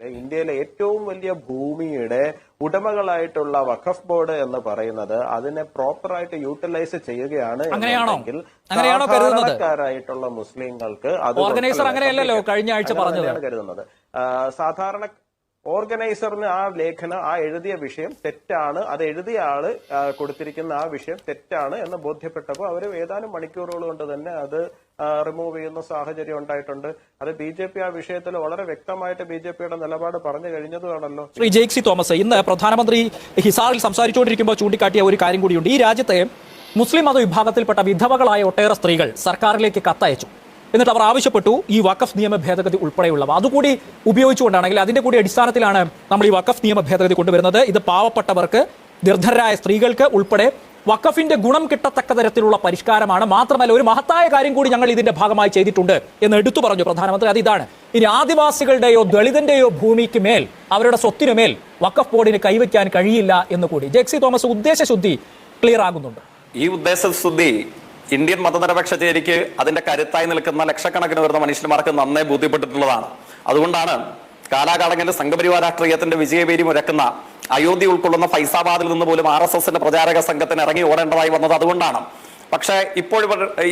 ഇന്ത്യയിലെ ഏറ്റവും വലിയ ഭൂമിയുടെ ഉടമകളായിട്ടുള്ള വഖഫ് ബോർഡ് എന്ന് പറയുന്നത് അതിനെ പ്രോപ്പറായിട്ട് യൂട്ടിലൈസ് ചെയ്യുകയാണ്? സാധാരണക്കാരായിട്ടുള്ള മുസ്ലിങ്ങൾക്ക് അത് ഓർഗനൈസർ അങ്ങനെയല്ലല്ലോ കഴിഞ്ഞ ആഴ്ച പറഞ്ഞത്. കരുതുന്നത് സാധാരണ ഓർഗനൈസറിന് ആ ലേഖനം ആ എഴുതിയ വിഷയം തെറ്റാണ്. അത് എഴുതിയ ആൾ കൊടുത്തിരിക്കുന്ന ആ വിഷയം തെറ്റാണ് എന്ന് ബോധ്യപ്പെട്ടപ്പോൾ അവർ ഏതാനും മണിക്കൂറുകൾ കൊണ്ട് തന്നെ അത് റിമൂവ് ചെയ്യുന്ന സാഹചര്യം ഉണ്ടായിട്ടുണ്ട്. അത് ബി ജെ പി ആ വിഷയത്തിൽ വളരെ വ്യക്തമായിട്ട് ബി ജെ പിയുടെ നിലപാട് പറഞ്ഞു കഴിഞ്ഞതുമാണല്ലോ. ശ്രീ ജെയ്ക്സി തോമസ് ഇന്ന് പ്രധാനമന്ത്രി ഹിസാറിൽ സംസാരിച്ചുകൊണ്ടിരിക്കുമ്പോൾ ചൂണ്ടിക്കാട്ടിയ ഒരു കാര്യം കൂടിയുണ്ട്. ഈ രാജ്യത്തെ മുസ്ലിം മത വിഭാഗത്തിൽപ്പെട്ട വിധവകളായ ഒട്ടേറെ സ്ത്രീകൾ സർക്കാരിലേക്ക് കത്തയച്ചു. എന്നിട്ട് അവർ ആവശ്യപ്പെട്ടു ഈ വഖഫ് നിയമ ഭേദഗതി ഉൾപ്പെടെയുള്ളവ. അതുകൂടി ഉപയോഗിച്ചുകൊണ്ടാണെങ്കിൽ അതിന്റെ കൂടി അടിസ്ഥാനത്തിലാണ് നമ്മൾ ഈ വഖഫ് നിയമ ഭേദഗതി കൊണ്ടുവരുന്നത്. ഇത് പാവപ്പെട്ടവർക്ക് നിർദ്ധരായ സ്ത്രീകൾക്ക് ഉൾപ്പെടെ വഖഫിന്റെ ഗുണം കിട്ടത്തക്ക തരത്തിലുള്ള പരിഷ്കാരമാണ്. മാത്രമല്ല ഒരു മഹത്തായ കാര്യം കൂടി ഞങ്ങൾ ഇതിന്റെ ഭാഗമായി ചെയ്തിട്ടുണ്ട് എന്ന് എടുത്തു പറഞ്ഞു പ്രധാനമന്ത്രി. അത് ഇതാണ്. ഇനി ആദിവാസികളുടെയോ ദളിതന്റെയോ ഭൂമിക്ക് മേൽ അവരുടെ സ്വത്തിനു മേൽ വഖഫ് ബോർഡിന് കൈവയ്ക്കാൻ കഴിയില്ല എന്ന് കൂടി. ജെക്സി തോമസ് ഉദ്ദേശശുദ്ധി ക്ലിയർ ആകുന്നുണ്ട്. ഈ ഉദ്ദേശശുദ്ധി ഇന്ത്യൻ മതനിരപേക്ഷ ചേരിക്ക് അതിന്റെ കരുത്തായി നിൽക്കുന്ന ലക്ഷക്കണക്കിന് വരുന്ന മനുഷ്യന്മാർക്ക് നന്നേ ബോധ്യപ്പെട്ടിട്ടുള്ളതാണ്. അതുകൊണ്ടാണ് കാലാകാലങ്ങളിൽ സംഘപരിവാർ രാഷ്ട്രീയത്തിന്റെ വിജയപേരി മുരക്കുന്ന അയോധ്യ ഉൾക്കൊള്ളുന്ന ഫൈസാബാദിൽ നിന്ന് പോലും ആർ എസ് എസിന്റെ പ്രചാരക സംഘത്തിന് ഇറങ്ങി ഓടേണ്ടതായി വന്നത് അതുകൊണ്ടാണ്. പക്ഷേ ഇപ്പോൾ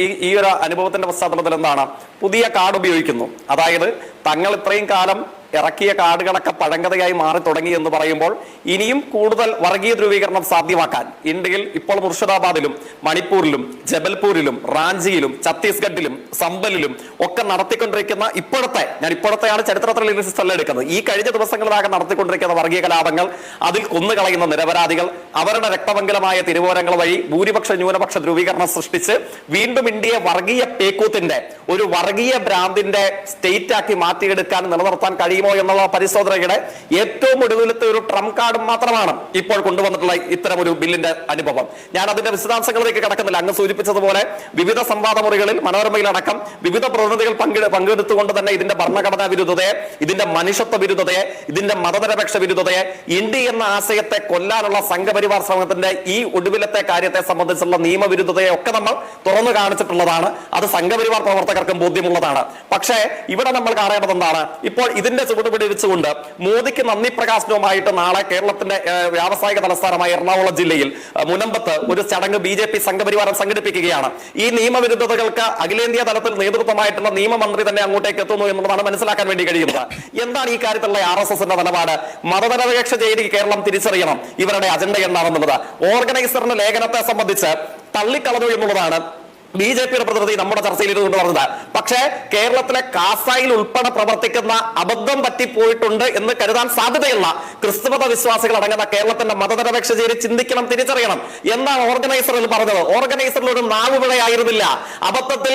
ഈ ഈ ഒരു അനുഭവത്തിന്റെ പശ്ചാത്തലത്തിൽ എന്താണ്? പുതിയ കാർഡ് ഉപയോഗിക്കുന്നു. അതായത് തങ്ങൾ ഇത്രയും കാലം ഇറക്കിയ കാടുകളൊക്കെ പഴങ്കതയായി മാറി തുടങ്ങി എന്ന് പറയുമ്പോൾ ഇനിയും കൂടുതൽ വർഗീയ ധ്രുവീകരണം സാധ്യമാക്കാൻ ഇന്ത്യയിൽ ഇപ്പോൾ മുർഷിദാബാദിലും മണിപ്പൂരിലും ജബൽപൂരിലും റാഞ്ചിയിലും ഛത്തീസ്ഗഡിലും സമ്പലിലും ഒക്കെ നടത്തിക്കൊണ്ടിരിക്കുന്ന ഇപ്പോഴത്തെ ഞാൻ ഇപ്പോഴത്തെയാണ് ചരിത്രത്തിൽ എടുക്കുന്നത്. ഈ കഴിഞ്ഞ ദിവസങ്ങളിലാകെ നടത്തിക്കൊണ്ടിരിക്കുന്ന വർഗീയ കലാപങ്ങൾ അതിൽ കൊന്നുകളയുന്ന നിരപരാധികൾ അവരുടെ രക്തമംഗലമായ തിരുവോരങ്ങൾ വഴി ഭൂരിപക്ഷ ന്യൂനപക്ഷ ധ്രുവീകരണം സൃഷ്ടിച്ച് വീണ്ടും ഇന്ത്യയെ വർഗീയ പേക്കൂത്തിന്റെ ഒരു വർഗീയ ഭ്രാന്തിന്റെ സ്റ്റേറ്റ് ആക്കി മാറ്റിയെടുക്കാൻ നിലനിർത്താൻ കഴിയുമോ എന്നുള്ള പരിശോധനയുടെ ഏറ്റവും ഒടുവിലത്തെ ഒരു ട്രംപ് കാർഡ് മാത്രമാണ് ഇപ്പോൾ കൊണ്ടുവന്നിട്ടുള്ള ഇത്തരം ഒരു ബില്ലിന്റെ അനുഭവം. ഞാൻ അതിന്റെ വിശദാംശങ്ങളിലേക്ക് കടക്കുന്നില്ല. അങ്ങ് സൂചിപ്പിച്ചതുപോലെ വിവിധ സംവാദ മുറികളിൽ മനോരമയിലടക്കം വിവിധ പ്രതിനിധികൾ പങ്കെടു പങ്കെടുത്തുകൊണ്ട് തന്നെ ഇതിന്റെ ഭരണഘടനാ വിരുദ്ധതയെ ഇതിന്റെ മനുഷ്യത്വ വിരുദ്ധതയെ ഇതിന്റെ മതനിരപേക്ഷ വിരുദ്ധതയെ ഇന്ത്യ എന്ന ആശയത്തെ കൊല്ലാനുള്ള സംഘപരിവാർ ശ്രമത്തിന്റെ ഈ ഒടുവിലത്തെ കാര്യത്തെ സംബന്ധിച്ചുള്ള നിയമവിരുദ്ധതയെ ഒക്കെ നമ്മൾ തുറന്നു കാണിച്ചിട്ടുള്ളതാണ്. അത് സംഘപരിവാർ പ്രവർത്തകർക്കും ബോധ്യമുള്ളതാണ്. പക്ഷേ ഇവിടെ നമ്മൾ കാണേണ്ടത് എന്താണ്? ഇപ്പോൾ ഇതിന്റെ ചുവട് പിടിച്ചുകൊണ്ട് മോദിക്ക് നന്ദി പ്രകാശനവുമായിട്ട് നാളെ കേരളത്തിന്റെ വ്യാവസായിക തലസ്ഥാനമായ എറണാകുളം ജില്ലയിൽ മുനമ്പത്ത് ഒരു ചടങ്ങ് ബി ജെ പി സംഘപരിവാരം സംഘടിപ്പിക്കുകയാണ്. ഈ നിയമവിരുദ്ധതകൾക്ക് അഖിലേന്ത്യാ തലത്തിൽ നേതൃത്വമായിട്ടുള്ള നിയമമന്ത്രി തന്നെ അങ്ങോട്ടേക്ക് എത്തുന്നു എന്നുള്ളതാണ് മനസ്സിലാക്കാൻ വേണ്ടി കഴിയുന്നത്. എന്താണ് ഈ കാര്യത്തിലുള്ള ആർ എസ് എസിന്റെ നിലപാട്? മതനിരപേക്ഷ ചെയ്തി കേരളം തിരിച്ചറിയണം. ഇവരുടെ അജണ്ട എന്താണെന്നുള്ളത്. ഓർഗനൈസറിന്റെ ലേഖനത്തെ സംബന്ധിച്ച് തള്ളിക്കളഞ്ഞു എന്നുള്ളതാണ് ബി ജെ പിയുടെ പ്രതിനിധി നമ്മുടെ ചർച്ചയിൽ ഇരുന്നുകൊണ്ട് പറഞ്ഞത്. പക്ഷേ കേരളത്തിലെ കാസായിൽ ഉൾപ്പെടെ പ്രവർത്തിക്കുന്ന അബദ്ധം പറ്റിപ്പോയിട്ടുണ്ട് എന്ന് കരുതാൻ സാധ്യതയുള്ള ക്രിസ്തുമത വിശ്വാസികൾ അടങ്ങുന്ന കേരളത്തിന്റെ മതനിരപേക്ഷ ചേരി ചിന്തിക്കണം തിരിച്ചറിയണം എന്നാണ് ഓർഗനൈസറിൽ പറഞ്ഞത്. ഓർഗനൈസറിൽ ഒരു നാവുപിഴയായിരുന്നില്ല അബദ്ധത്തിൽ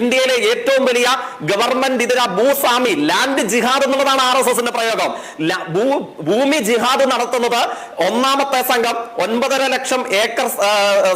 ഇന്ത്യയിലെ ഏറ്റവും വലിയ ഗവൺമെന്റ് ഇതര ഭൂസ്വാമി ലാൻഡ് ജിഹാദ് എന്നുള്ളതാണ് ആർ എസ് എസിന്റെ പ്രയോഗം. ഭൂമി ജിഹാദ് നടത്തുന്നത് ഒന്നാമത്തെ സംഘം ഒൻപതര ലക്ഷം ഏക്കർ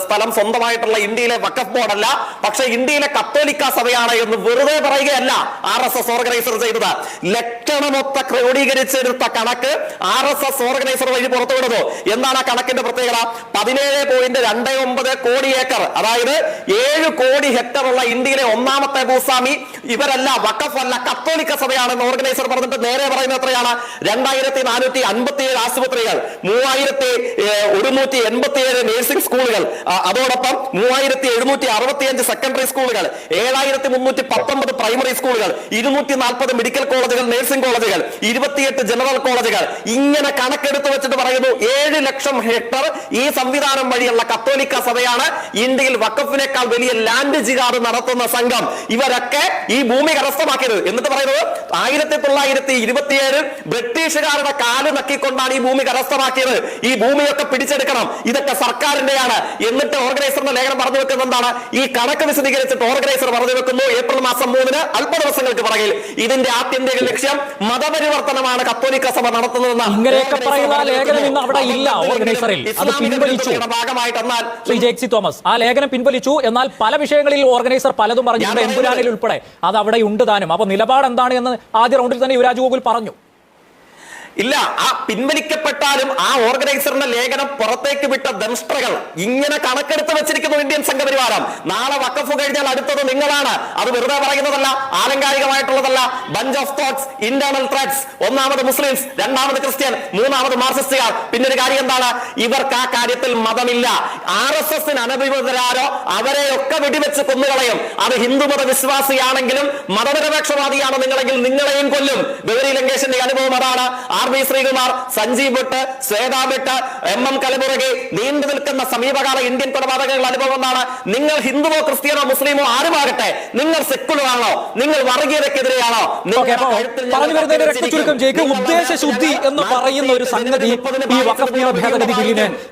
സ്ഥലം സ്വന്തമായിട്ടുള്ള ഇന്ത്യയിലെ വക്കഫ് ബോർഡല്ല. പക്ഷേ ഇന്ത്യയിലെ കത്തോലിക്ക സഭയാണ് എന്ന് വെറുതെ പറയുകയല്ല ആർ എസ് എസ് ഓർഗനൈസർ ചെയ്തത്. ലക്ഷണമൊത്ത ക്രോഡീകരിച്ചെടുത്ത കണക്ക് ആർ എസ് എസ് ഓർഗനൈസർ വഴി പുറത്തുവിടുന്നു. എന്താണ് ആ കണക്കിന്റെ പ്രത്യേകത? പതിനേഴ് പോയിന്റ് രണ്ട് ഒമ്പത് കോടി ഏക്കർ. അതായത് ഏഴ് കോടി ഹെക്ടർ ഉള്ള ഇന്ത്യയിലെ ഒന്നാമത്തെ ഭൂസ്വാമി. ഇവരല്ല വഖഫ് അല്ല കത്തോലിക്ക സഭയാണെന്ന് ഓർഗനൈസർ പറഞ്ഞിട്ട് നേരെ പറയുന്നത് എത്രയാണ്? രണ്ടായിരത്തി നാനൂറ്റി അൻപത്തി ഏഴ് ആശുപത്രികൾ മൂവായിരത്തി ഒരുന്നൂറ്റി എൺപത്തി ഏഴ് സ്കൂളുകൾ. അതോടൊപ്പം മൂവായിരത്തി എഴുന്നൂറ്റി അറുപത്തിയഞ്ച് സെക്കൻഡറി സ്കൂളുകൾ ഏഴായിരത്തി മുന്നൂറ്റി പത്തൊമ്പത് പ്രൈമറി സ്കൂളുകൾ ഇരുന്നൂറ്റി നാൽപ്പത് മെഡിക്കൽ കോളേജുകൾ നഴ്സിംഗ് കോളേജുകൾ ഇരുപത്തിയെട്ട് ജനറൽ കോളേജുകൾ ഇങ്ങനെ കണക്കെടുത്ത് വെച്ചിട്ട് പറയുന്നു ഏഴ് ലക്ഷം ഹെക്ടർ ഈ സംവിധാനം വഴിയുള്ള കത്തോലിക്ക സഭയാണ് ഇന്ത്യയിൽ വക്കഫിനേക്കാൾ വലിയ ലാൻഡ് ജിഹാദ് നടത്തുന്ന സംഘം. ഇവരൊക്കെ ഈ ഭൂമി കരസ്ഥമാക്കിയത്. എന്നിട്ട് പറയുന്നത് ആയിരത്തി തൊള്ളായിരത്തി ഇരുപത്തിയേഴ് ബ്രിട്ടീഷുകാരുടെ കാൽ നക്കിക്കൊണ്ടാണ് ഈ ഭൂമി കരസ്ഥമാക്കിയത്. ഈ ഭൂമിയൊക്കെ പിടിച്ചെടുക്കണം. ഇതൊക്കെ സർക്കാരിന്റെയാണ്. എന്നിട്ട് ഓർഗനൈസറിന്റെ ലേഖനം പറഞ്ഞു വെക്കുന്നത് എന്താണ്? ഈ കണക്ക് വിശദീകരിച്ചിട്ട് ഓർഗനൈസർ പറഞ്ഞു വെക്കുന്നു. ഏപ്രിൽ മാസം മൂന്നിന് അല്പ ദിവസങ്ങൾക്ക് പുറകിൽ ഇതിന്റെ ആത്യന്തിക ലക്ഷ്യം മതപരിവർത്തനമാണ് കത്തോലിക്ക സഭ നടത്തുന്നതെന്ന് ഇങ്ങനെയൊക്കെ ഓർഗനൈസർ പറയുന്ന ആ ലേഖനം ഇന്ന് അവിടെ ഇല്ല ഓർഗനൈസറിൽ. അത് പിൻവലിച്ചു. ശ്രീ ജെക്സി തോമസ് ആ ലേഖനം പിൻവലിച്ചു. എന്നാൽ പല വിഷയങ്ങളിൽ ഓർഗനൈസർ പലതും പറഞ്ഞു. എമ്പുരാനിൽ ഉൾപ്പെടെ. അത് അവിടെ ഉണ്ട് താനും. അപ്പൊ നിലപാട് എന്താണ് എന്ന് ആദ്യ റൗണ്ടിൽ തന്നെ യുവരാജ് ഗോകുൽ പറഞ്ഞു. ഇല്ല ആ പിൻവലിക്കപ്പെട്ടാലും ആ ഓർഗനൈസറിന്റെ ലേഖനം പുറത്തേക്ക് വിട്ട ദംഷ്ട്രകൾ ഇങ്ങനെ കണക്കെടുത്ത് വെച്ചിരിക്കുന്നു ഇന്ത്യൻ സംഘപരിവാരം. നാളെ വക്കഫ് കഴിഞ്ഞാൽ അടുത്തത് നിങ്ങളാണ്. അത് വെറുതെ പറയുന്നതല്ല ആലങ്കാരികമായിട്ടുള്ളതല്ല. Bunch of thoughts internal threads ഒന്നാമത് മുസ്ലിംസ് രണ്ടാമത് ക്രിസ്ത്യൻ മൂന്നാമത് മാർസിസ്റ്റുകാർ പിന്നെ ഒരു കാര്യം എന്താണ്? ഇവർക്ക് ആ കാര്യത്തിൽ മതമില്ല. ആർ എസ് എസിന് അനഭിമുഖരാരോ അവരെയൊക്കെ വെടിവെച്ച് കൊന്നുകളയും. അത് ഹിന്ദുമത വിശ്വാസിയാണെങ്കിലും മതനിരപേക്ഷവാദിയാണ് നിങ്ങളെങ്കിൽ നിങ്ങളെയും കൊല്ലും. ഗൗരി ലങ്കേഷിന്റെ അനുഭവം അതാണ്. R B Sreekumar Sanjiv Bhatt Shweta Bhatt M M Kalburgi നീണ്ടു നിൽക്കുന്ന സമീപകാല ഇന്ത്യൻ കൊലപാതകങ്ങളുടെ അനുഭവം എന്നാണ് നിങ്ങൾ ഹിന്ദുവോ ക്രിസ്ത്യനോ മുസ്ലിമോ ആരുമാകട്ടെ നിങ്ങൾ സെക്കുലർ ആണോ നിങ്ങൾ വർഗീയതക്കെതിരെയാണോ ഉദ്ദേശ ശുദ്ധി ഉദ്ദേശശുദ്ധി എന്ന് പറയുന്ന ഒരു സംഗതി ഈ വഖഫ് ഭേദഗതി ബില്ലിന്